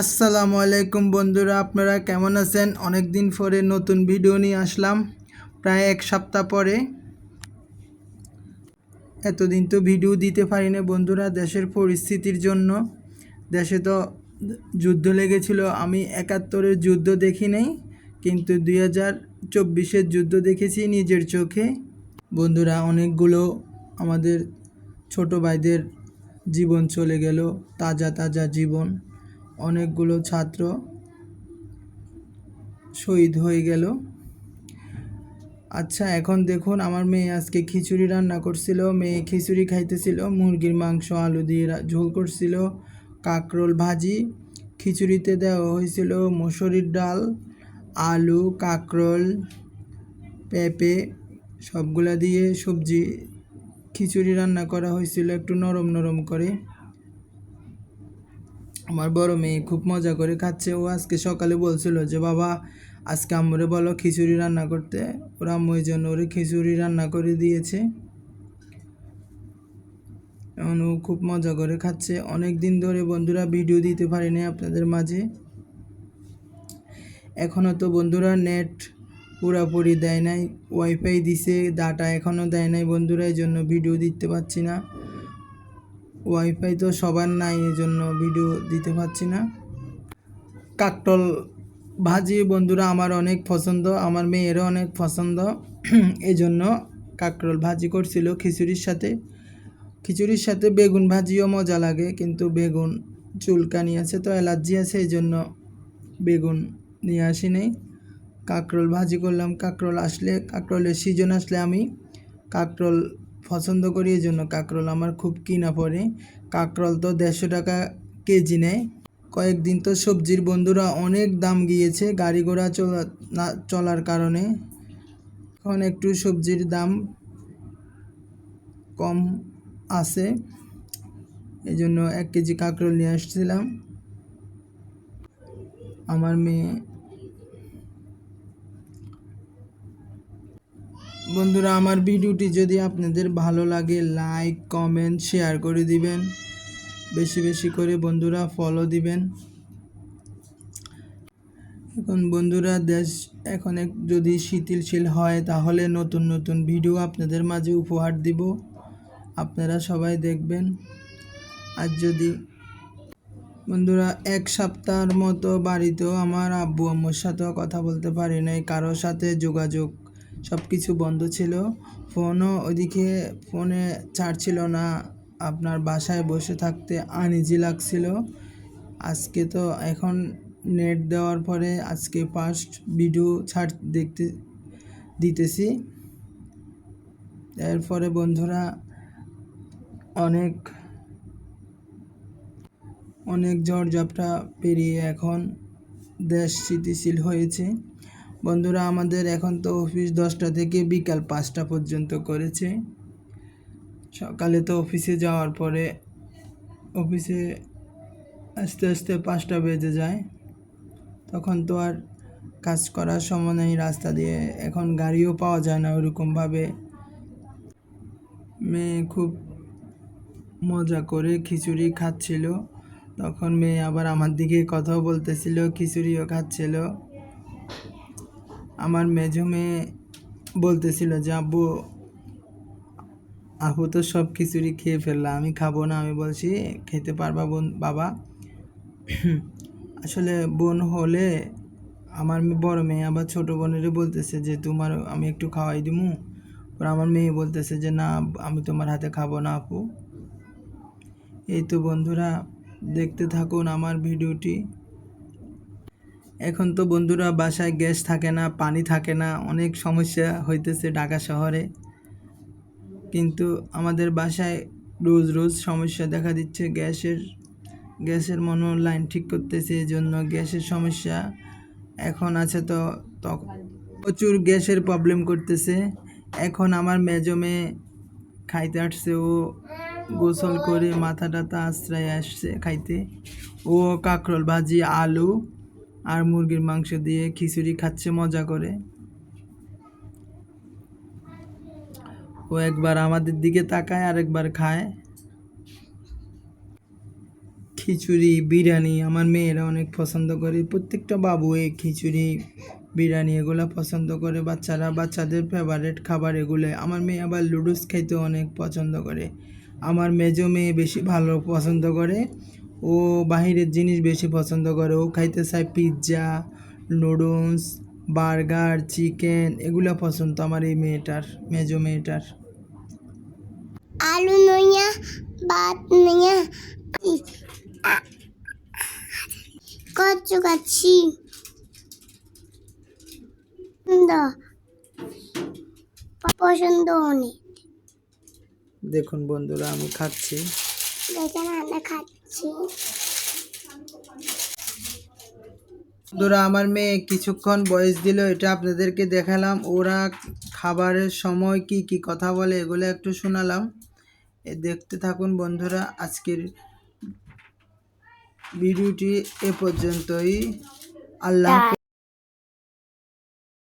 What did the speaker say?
আসসালামু আলাইকুম বন্ধুরা, আপনারা কেমন আছেন? অনেক দিন পরে নতুন ভিডিও নিয়ে আসলাম, প্রায় এক সপ্তাহ পরে। এতদিন তো ভিডিও দিতে পারি না বন্ধুরা, দেশের পরিস্থিতির জন্য। দেশে তো যুদ্ধ লেগেছিল, আমি একাত্তরের যুদ্ধ দেখি নাই, কিন্তু দুই হাজার চব্বিশের যুদ্ধ দেখেছি নিজের চোখে। বন্ধুরা, অনেকগুলো আমাদের ছোট ভাইদের জীবন চলে গেল, তাজা তাজা জীবন। অনেকগুলো ছাত্র শহীদ হয়ে গেল। আচ্ছা এখন দেখুন আমার মেয়ে আজকে খিচুড়ি রান্না করছিল। মেয়ে খিচুড়ি খাইতেছিল, মুরগির মাংস, আলু দিয়ে ঝোল করছিল, কাঁকরোল ভাজি, খিচুড়িতে দেওয়া হয়েছিল মসুরির ডাল, আলু, কাঁকরোল, পেঁপে, সবগুলা দিয়ে সবজি, খিচুড়ি রান্না করা হয়েছিল একটু নরম নরম করে। আমার বড় মেয়ে খুব মজা করে খাচ্ছে। ও আজকে সকালে বলছিল যে, বাবা, আজকে আম্মুরে বলো খিচুড়ি রান্না করতে। ওর আম্মু জন্য ওরে খিচুড়ি রান্না করে দিয়েছে। এখন ও খুব মজা করে খাচ্ছে। অনেক দিন ধরে বন্ধুরা ভিডিও দিতে পারিনি আপনাদের মাঝে। এখনও তো বন্ধুরা নেট পুরাপুরি দেয় নাই, ওয়াইফাই দিছে, ডাটা এখনও দেয় নাই বন্ধুরা, এই জন্য ভিডিও দিতে পারছি না। ওয়াইফাই তো সবার নাই এই জন্য ভিডিও দিতে পারছি না। কাকটল ভাজি বন্ধুরা, আমার অনেক পছন্দ, আমার মেয়েরও অনেক পছন্দ। এই জন্য কাকরোল ভাজি করছিল খিচুড়ির সাথে। খিচুড়ির সাথে বেগুন ভাজিও মজা লাগে, কিন্তু বেগুন চুলকানি আছে, তো অ্যালার্জি আছে এই জন্য বেগুন নিয়ে আসি নেই। কাকরোল ভাজি করলাম কাকরোল আসলে কাকরোলের সিজন আসলে আমি কাকরোল পছন্দ করি এই জন্য। কাঁকরোল আমার খুব কিনা পড়ে। কাঁকরোল তো দেড়শো টাকা কেজি নেয়। কয়েকদিন তো সবজির বন্ধুরা অনেক দাম গিয়েছে, গাড়ি ঘোড়া চলা, না, চলার কারণে। এখন একটু সবজির দাম কম আছে। এই জন্য এক কেজি কাঁকরোল নিয়ে আসছিলাম। আমার মেয়ে বন্ধুরা, আমার ভিডিওটি যদি আপনাদের ভালো লাগে লাইক কমেন্ট শেয়ার করে দিবেন। বেশি বেশি করে বন্ধুরা ফলো দিবেন। এখন বন্ধুরা, দেশ এখন যদি শিথিলশীল হয়, তাহলে নতুন নতুন ভিডিও আপনাদের মাঝে উপহার দিব। আপনারা সবাই দেখবেন। আর যদি বন্ধুরা, এক সপ্তাহের মতো বাড়িতেও আমার আব্বু, আম্মুর সাথেও কথা বলতে পারি নাই, কারোর সাথে যোগাযোগ সব কিছু বন্ধ ছিল। ফোনও ওইদিকে ফোনে চার্জ ছিল না। আপনার বাসায় বসে থাকতে আনইজি লাগছিল। আজকে তো এখন নেট দেওয়ার পরে আজকে ফার্স্ট ভিডিও ছাড় দেখতে, দিতেছি। এরপরে বন্ধুরা অনেক অনেক ঝড়ঝাপটা পেরিয়ে এখন দেশ স্থিতিশীল হয়েছে। বন্ধুরা, আমাদের এখন তো অফিস দশটা থেকে বিকাল পাঁচটা পর্যন্ত করেছে। সকালে তো অফিসে যাওয়ার পরে অফিসে আস্তে আস্তে পাঁচটা বেজে যায়। তখন তো আর কাজ করার সময় নেই, রাস্তা দিয়ে এখন গাড়িও পাওয়া যায় না ওরকমভাবে। মেয়ে খুব মজা করে খিচুড়ি খাচ্ছিল। তখন মেয়ে আবার আমার দিকে কথাও বলতেছিল, খিচুড়িও খাচ্ছিল। আমার মেজো মেয়ে বলতেছিল যে, আব্বু আপু তো সব খিচুড়ি খেয়ে ফেললাম আমি খাব না। আমি বলছি, খেতে পারবা বোন, বাবা? আসলে বোন হলে আমার বড় মেয়ে আবার ছোট বোনেরও বলতেছে যে, তোমার আমি একটু খাওয়াই দিমু। ওর আমার মেয়ে বলতেছে যে, না, আমি তোমার হাতে খাব না আপু। এই তো বন্ধুরা, দেখতে থাকুন আমার ভিডিওটি। এখন তো বন্ধুরা বাসায় গ্যাস থাকে না, পানি থাকে না, অনেক সমস্যা হইতেছে ঢাকা শহরে। কিন্তু আমাদের বাসায় রোজ রোজ সমস্যা দেখা দিচ্ছে, গ্যাসের গ্যাসের মনো লাইন ঠিক করতেছে এই জন্য গ্যাসের সমস্যা এখন আছে তো প্রচুর গ্যাসের প্রবলেম করতেছে। এখন আমার মেজো মেয়ে খাইতে আসছে, ও গোসল করে মাথা টাথা আশ্রয় আসছে খাইতে। ও কাঁকরোল ভাজি, আলু আর মুরগির মাংস দিয়ে খিচুড়ি খাচ্ছে, মজা করে। ও একবার আমাদের দিকে তাকায় আর একবার খায়। খিচুড়ি, বিরিয়ানি আমার মেয়েরা অনেক পছন্দ করে। প্রত্যেকটা বাবু এই খিচুড়ি, বিরিয়ানি এগুলো পছন্দ করে। বাচ্চারা বাচ্চাদের ফেভারিট খাবার এগুলো আমার মেয়ে আবার লুডুস খাইতে অনেক পছন্দ করে। আমার মেজো মেয়ে বেশি ভালো পছন্দ করে। ও বাহিরের জিনিস বেশি পছন্দ করে। ও খাইতে চায় পিৎজা নুডলস বার্গার চিকেন এগুলো পছন্দ আমার এই মেয়েটার মেজো মেয়েটার। আলু নইয়া ভাত নইয়া কচু কাচ্ছি পছন্দ অনেক। দেখুন বন্ধুরা আমি খাচ্ছি। বন্ধুরা, আমার মেয়ে কিছুক্ষণ বয়স দিল, এটা আপনাদেরকে দেখালাম। ওরা খাবারের সময় কি কি কথা বলে, এগুলো একটু শোনালাম। দেখতে থাকুন বন্ধুরা, আজকের ভিডিওটি এ পর্যন্তই। আল্লাহ।